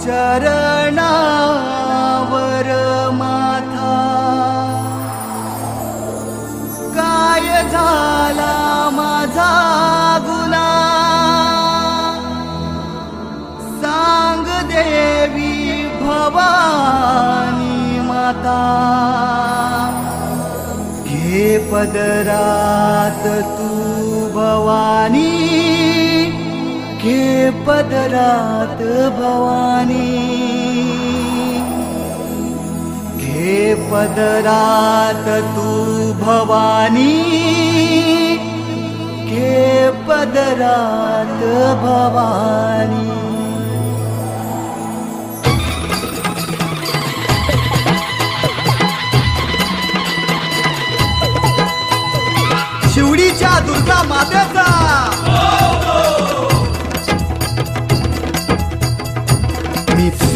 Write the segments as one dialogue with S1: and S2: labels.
S1: चरणावर माथा. काय झाला माझा गुना सांग देवी भवानी माता. घे पदरात तू भवानी पदरात भवानी। घे पदरात तू भवानी। घे पदरात भवानी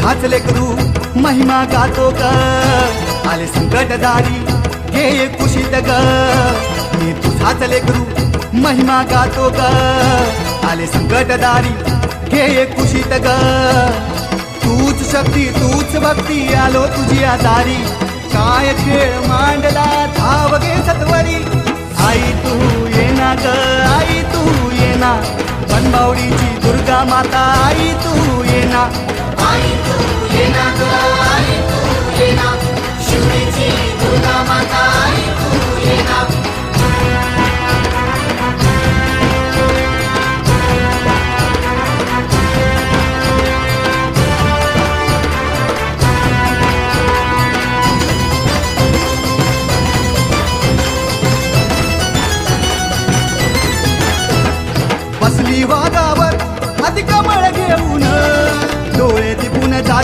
S1: हाच लेकरू महिमा गातो ग. आले संकट दारी हे कुशीत ग. मी तुझाच लेकरू महिमा गातो ग. आले संकट दारी हे कुशीत ग. तूच शक्ती तूच भक्ती आलो तुझी आधारी. काय खेळ मांडला धाव गे सत्वरी. आई तू येना ग आई तू येना बनबावडीची दुर्गा माता आई तू येना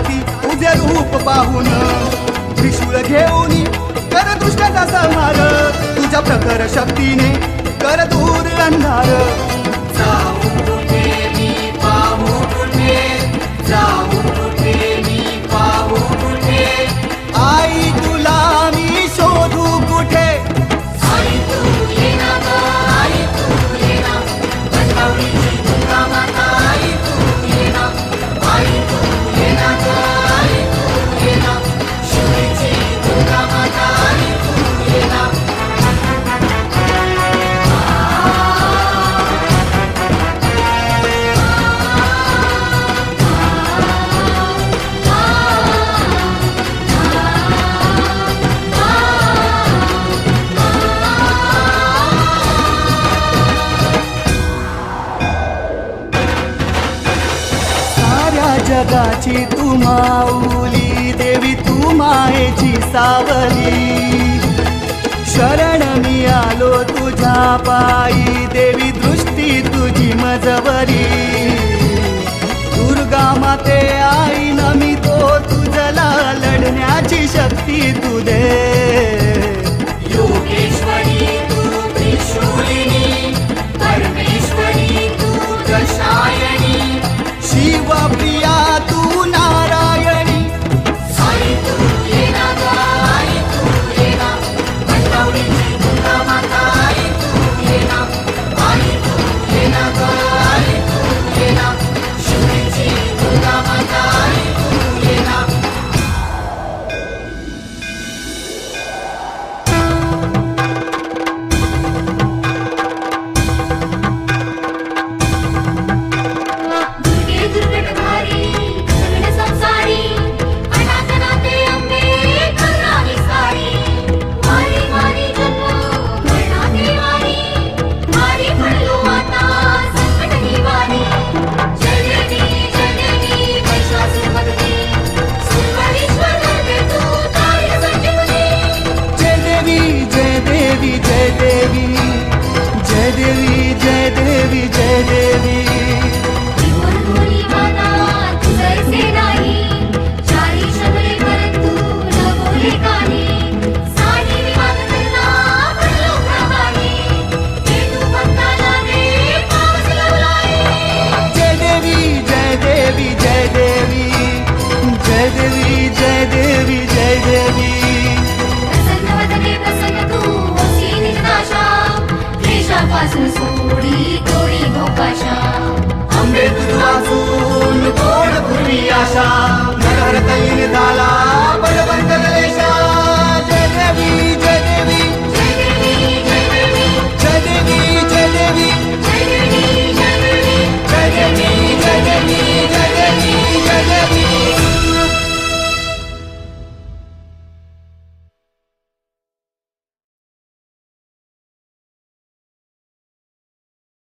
S1: दिपून जाती तुझे रूप पाहून. त्रिशूळ घेऊन कर दुष्टाचा संहार. तुझ्या प्रखर शक्तीने कर दूर अंधार
S2: जाऊ कुठे मी पाहू
S1: जगाची तू माऊली देवी तू मायेची सावली. शरण मी आलो तुझ्या पायी देवी दृष्टी तुझी मजवरी दुर्गा माते आई नमी तो तुझला लढण्याची शक्ती तू दे.
S2: देवी